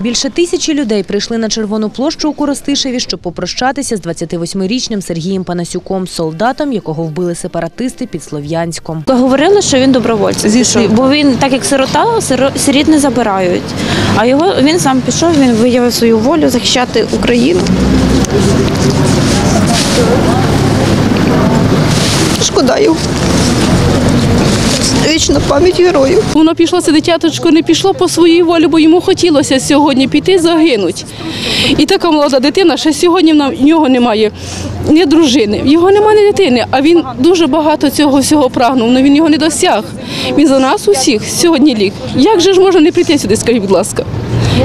Більше тисячі людей прийшли на Червону площу у Коростишеві, щоб попрощатися з 28-річним Сергієм Панасюком, солдатом, якого вбили сепаратисти під Слов'янськом. Говорили, що він добровольцем, пішов, бо він, так як сирота, сиро- сиріт не забирають. А його він сам пішов, він виявив свою волю захищати Україну. Шкода його. Вічна пам'ять героїв. Воно пішло це дитяточко, не пішло по своїй волі, бо йому хотілося сьогодні піти загинуть. І така молода дитина, ще сьогодні в нам- в нього немає ні дружини, в його немає ні дитини, а він дуже багато цього всього прагнув, але він його не досяг. Він за нас усіх сьогодні ліг. Як же ж можна не прийти сюди, скажіть, будь ласка?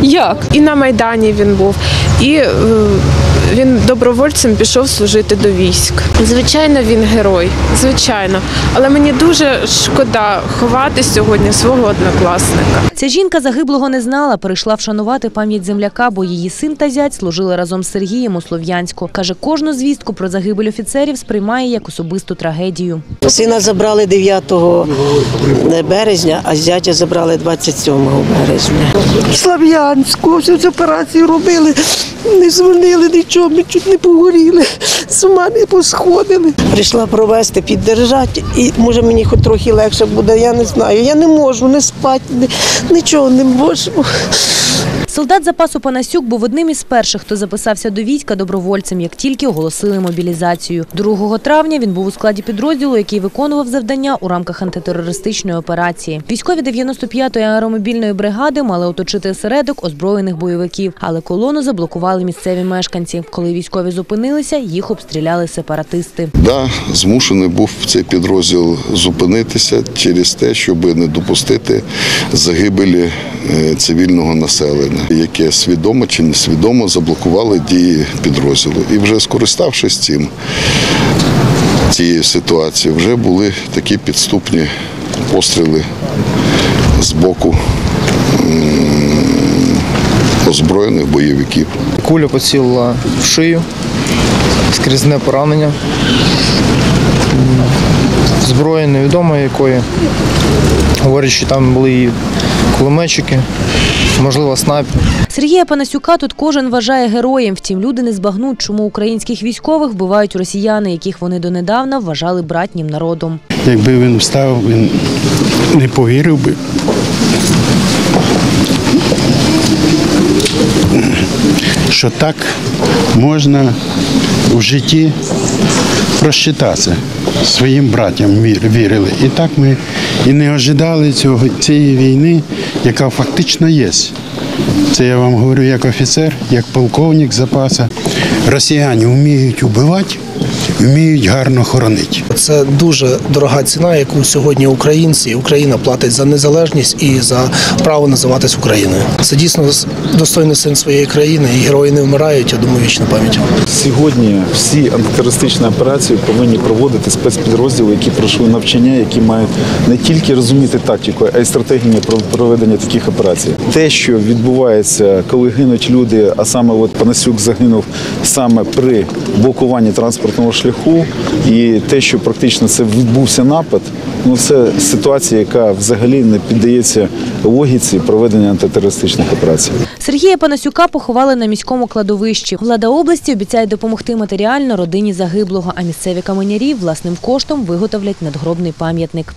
Як? І на Майдані він був, і е, він добровольцем пішов служити до військ. Звичайно, він герой, звичайно. Але мені дуже шкода ховати сьогодні свого однокласника. Ця жінка загиблого не знала, прийшла вшанувати пам'ять земляка, бо її син та зять служили разом з Сергієм у Слов'янську. Каже, кожну звістку про загибель офіцерів сприймає як особисту трагедію. Сина забрали 9 березня, а зятя забрали 27 березня. Слав'янську, всю цю операцію робили, не дзвонили нічого, ми чуть не погоріли, з ума не посходили. Прийшла провести, піддержати, і може мені хоч трохи легше буде, я не знаю. Я не можу не спати, нічого не можу. Солдат запасу Панасюк був одним із перших, хто записався до війська добровольцем, як тільки оголосили мобілізацію. 2 травня він був у складі підрозділу, який виконував завдання у рамках антитерористичної операції. Військові 95-ї аеромобільної бригади мали оточити осередок озброєних бойовиків, але колону заблокували місцеві мешканці. Коли військові зупинилися, їх обстріляли сепаратисти. Да, змушений був цей підрозділ зупинитися через те, щоб не допустити загибелі е, цивільного населення, яке свідомо чи несвідомо заблокували дії підрозділу. І вже скориставшись цим цією ситуацією, вже були такі підступні постріли з боку озброєних бойовиків. Куля поцілила в шию, скрізне поранення. М, Зброя невідомо якої. Говорять, що там були і кулеметчики, можливо, снайпер. Сергія Панасюка тут кожен вважає героєм. Втім, люди не збагнуть, чому українських військових вбивають росіяни, яких вони донедавна вважали братнім народом. Якби він встав, він не повірив би. Що так можна в житті просчитатися. Своїм братям вірили. І так ми і не ожидали цього, цієї війни, яка фактично є. Це я вам говорю як офіцер, як полковник запаса. Росіяни вміють вбивати, вміють гарно хоронити. Це дуже дорога ціна, яку сьогодні українці і Україна платить за незалежність і за право називатись Україною. Це дійсно достойний син своєї країни, і герої не вмирають. Я думаю, вічна пам'ять. Сьогодні всі антитерористичні операції повинні проводити спецпідрозділи, які пройшли навчання, які мають не тільки розуміти тактику, а й стратегію про- проведення таких операцій. Те, що відбувається, коли гинуть люди, а саме от Панасюк загинув саме при блокуванні транспортного шляху, і те, що практично це відбувся напад, ну це ситуація, яка взагалі не піддається логіці проведення антитерористичних операцій. Сергія Панасюка поховали на міському кладовищі. Влада області обіцяє допомогти матеріально родині загиблого, а місцеві каменярі власним коштом виготовлять надгробний пам'ятник.